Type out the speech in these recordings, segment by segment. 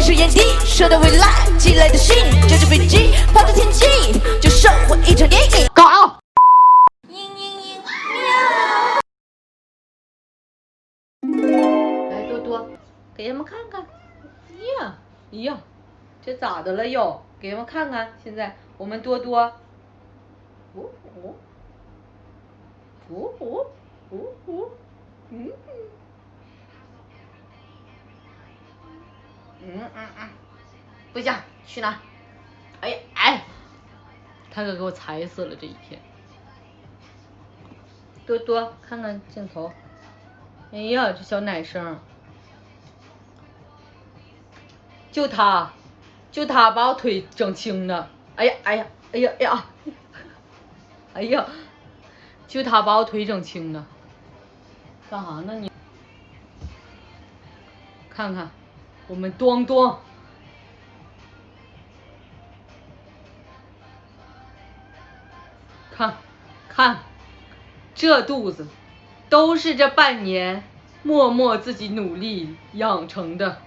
近视眼底，舍得未来寄来的信，驾着飞机跑到天际，就收获一场电影。搞。来多多，给他们看看。哎呀，哎呀，这咋的了又？给他们看看，现在我们多多。哦哦。哦哦哦哦，嗯。嗯嗯嗯，不行，去哪？哎呀哎，他可给我踩死了这一天。多多，看看镜头。哎呀，这小奶声，就他，就他把我腿整青的。哎呀哎呀哎呀哎呀，哎呀，就他把我腿整青的。干啥呢你？看看。我们端端，看，看，这肚子，都是这半年默默自己努力养成的。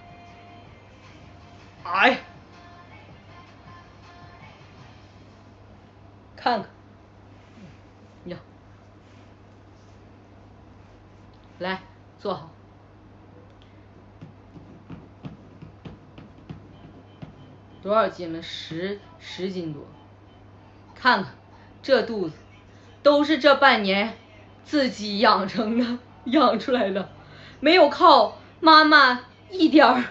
哎，看看，呀，来，坐好。多少斤了？十十斤多。看看这肚子，都是这半年自己养成的，养出来的，没有靠妈妈一点儿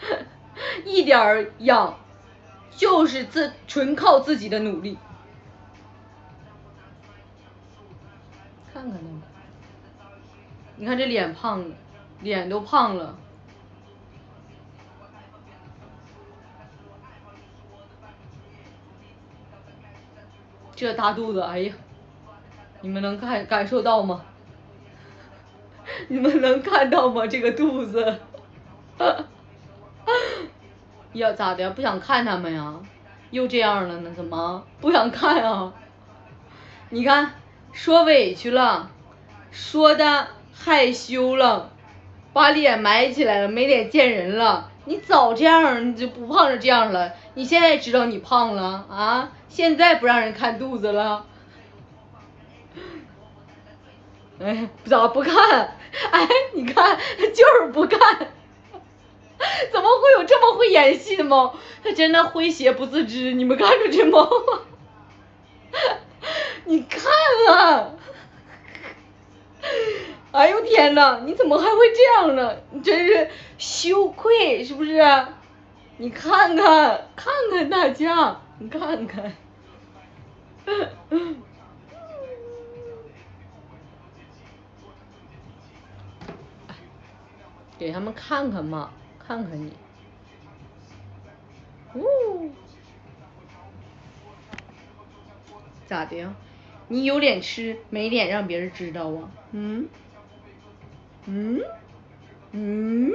一点儿养，就是自纯靠自己的努力。看看那个，你看这脸胖了，脸都胖了。这大肚子，哎呀，你们能感感受到吗？你们能看到吗？这个肚子，呀，咋的？不想看他们呀？又这样了呢？怎么不想看啊？你看，说委屈了，说的害羞了，把脸埋起来了，没脸见人了。你早这样，你就不胖成这样了。你现在知道你胖了啊？现在不让人看肚子了？哎，咋不看？哎，你看，就是不看。怎么会有这么会演戏的猫？它真的诙谐不自知，你们看着这猫吗？你看啊！哎呦天呐，你怎么还会这样呢？你真是羞愧是不是？你看看，看看大家，你看看，给他们看看嘛，看看你，呜，咋的呀？你有脸吃，没脸让别人知道啊？嗯？嗯，嗯，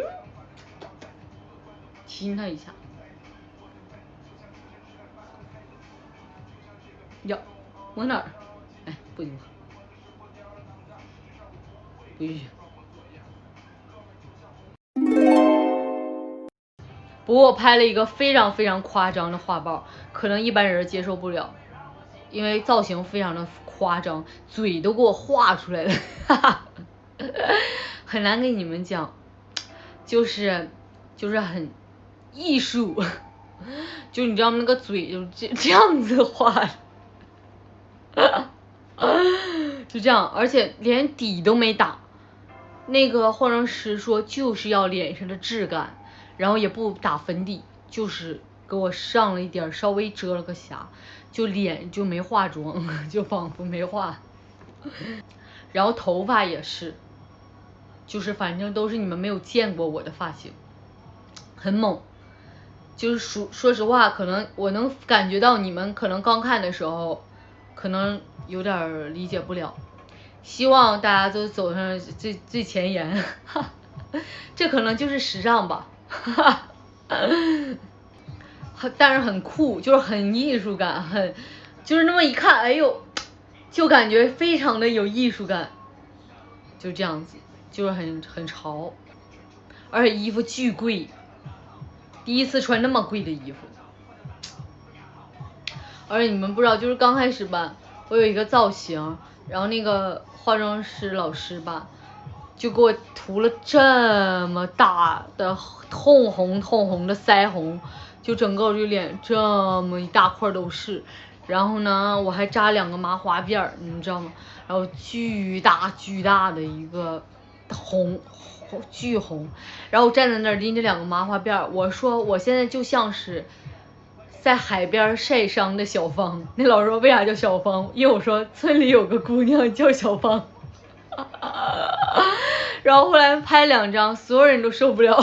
亲他一下。呀，往哪儿？哎，不行，不允许。不过我拍了一个非常非常夸张的画报，可能一般人接受不了，因为造型非常的夸张，嘴都给我画出来了，哈哈。很难给你们讲，就是就是很艺术，就你知道吗？那个嘴就这这样子画，就这样，而且连底都没打。那个化妆师说就是要脸上的质感，然后也不打粉底，就是给我上了一点稍微遮了个瑕，就脸就没化妆，就仿佛没化。然后头发也是。就是反正都是你们没有见过我的发型，很猛。就是说说实话，可能我能感觉到你们可能刚看的时候，可能有点理解不了。希望大家都走上最最前沿，这可能就是时尚吧。很 但是很酷，就是很艺术感，很就是那么一看，哎呦，就感觉非常的有艺术感，就这样子。就是很很潮，而且衣服巨贵，第一次穿那么贵的衣服。而且你们不知道，就是刚开始吧，我有一个造型，然后那个化妆师老师吧，就给我涂了这么大的通红通红的腮红，就整个这脸这么一大块都是。然后呢，我还扎两个麻花辫儿，你知道吗？然后巨大巨大的一个红红巨红，然后站在那儿拎着两个麻花辫儿，我说我现在就像是。在海边晒伤的小芳，那老师说为啥叫小芳？因为我说村里有个姑娘叫小芳，然后后来拍两张，所有人都受不了，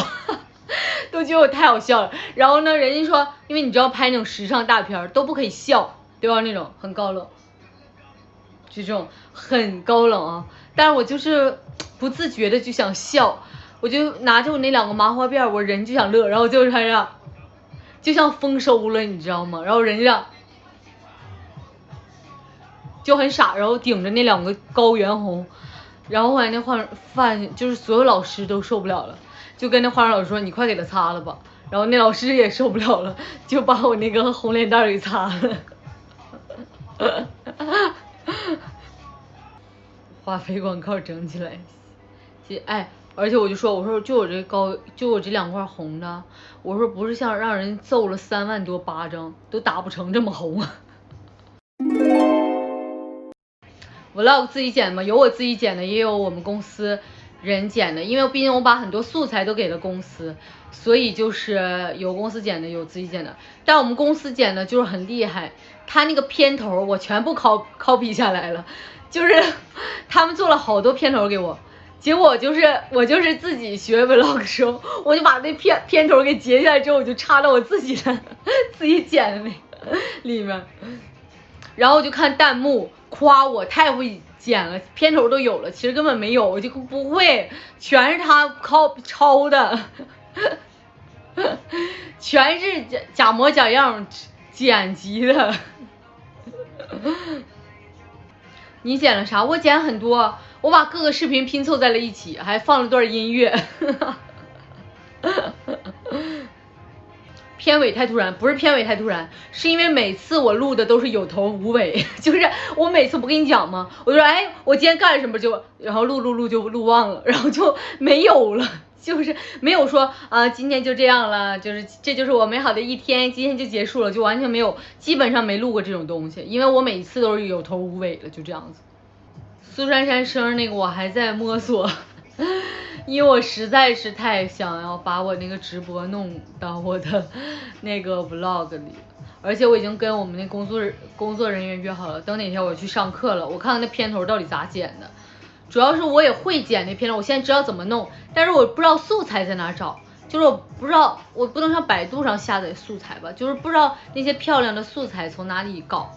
都觉得我太好笑了。然后呢，人家说，因为你知道拍那种时尚大片都不可以笑，对吧？那种很高冷，就这种很高冷啊。但是我就是不自觉的就想笑，我就拿着我那两个麻花辫，我人就想乐，然后就是这样。就像丰收了，你知道吗？然后人家就很傻，然后顶着那两个高原红，然后后来那化饭就是所有老师都受不了了，就跟那化妆老师说：“你快给他擦了吧。”然后那老师也受不了了，就把我那个红脸蛋给擦了。化肥广告整起来，哎。而且我就说，我说就我这高，就我这两块红的，我说不是像让人揍了三万多巴掌都打不成这么红。vlog 自己剪嘛，有我自己剪的，也有我们公司人剪的，因为毕竟我把很多素材都给了公司，所以就是有公司剪的，有自己剪的。但我们公司剪的就是很厉害，他那个片头我全部 copy copy 下来了，就是 他们做了好多片头给我。结果就是我就是自己学 vlog 的时候，我就把那片片头给截下来之后，我就插到我自己的自己剪的那里面，然后我就看弹幕夸我太会剪了，片头都有了，其实根本没有，我就不会，全是他靠抄的，全是假假模假样剪辑的。你剪了啥？我剪很多。我把各个视频拼凑在了一起，还放了段音乐。片尾太突然，不是片尾太突然，是因为每次我录的都是有头无尾，就是我每次不跟你讲吗？我就说，哎，我今天干什么就，然后录录录就录忘了，然后就没有了，就是没有说啊，今天就这样了，就是这就是我美好的一天，今天就结束了，就完全没有，基本上没录过这种东西，因为我每次都是有头无尾的，就这样子。苏珊珊生日那个我还在摸索，因为我实在是太想要把我那个直播弄到我的那个 vlog 里，而且我已经跟我们那工作工作人员约好了，等哪天我去上课了，我看看那片头到底咋剪的。主要是我也会剪那片头，我现在知道怎么弄，但是我不知道素材在哪找，就是我不知道，我不能上百度上下载素材吧，就是不知道那些漂亮的素材从哪里搞。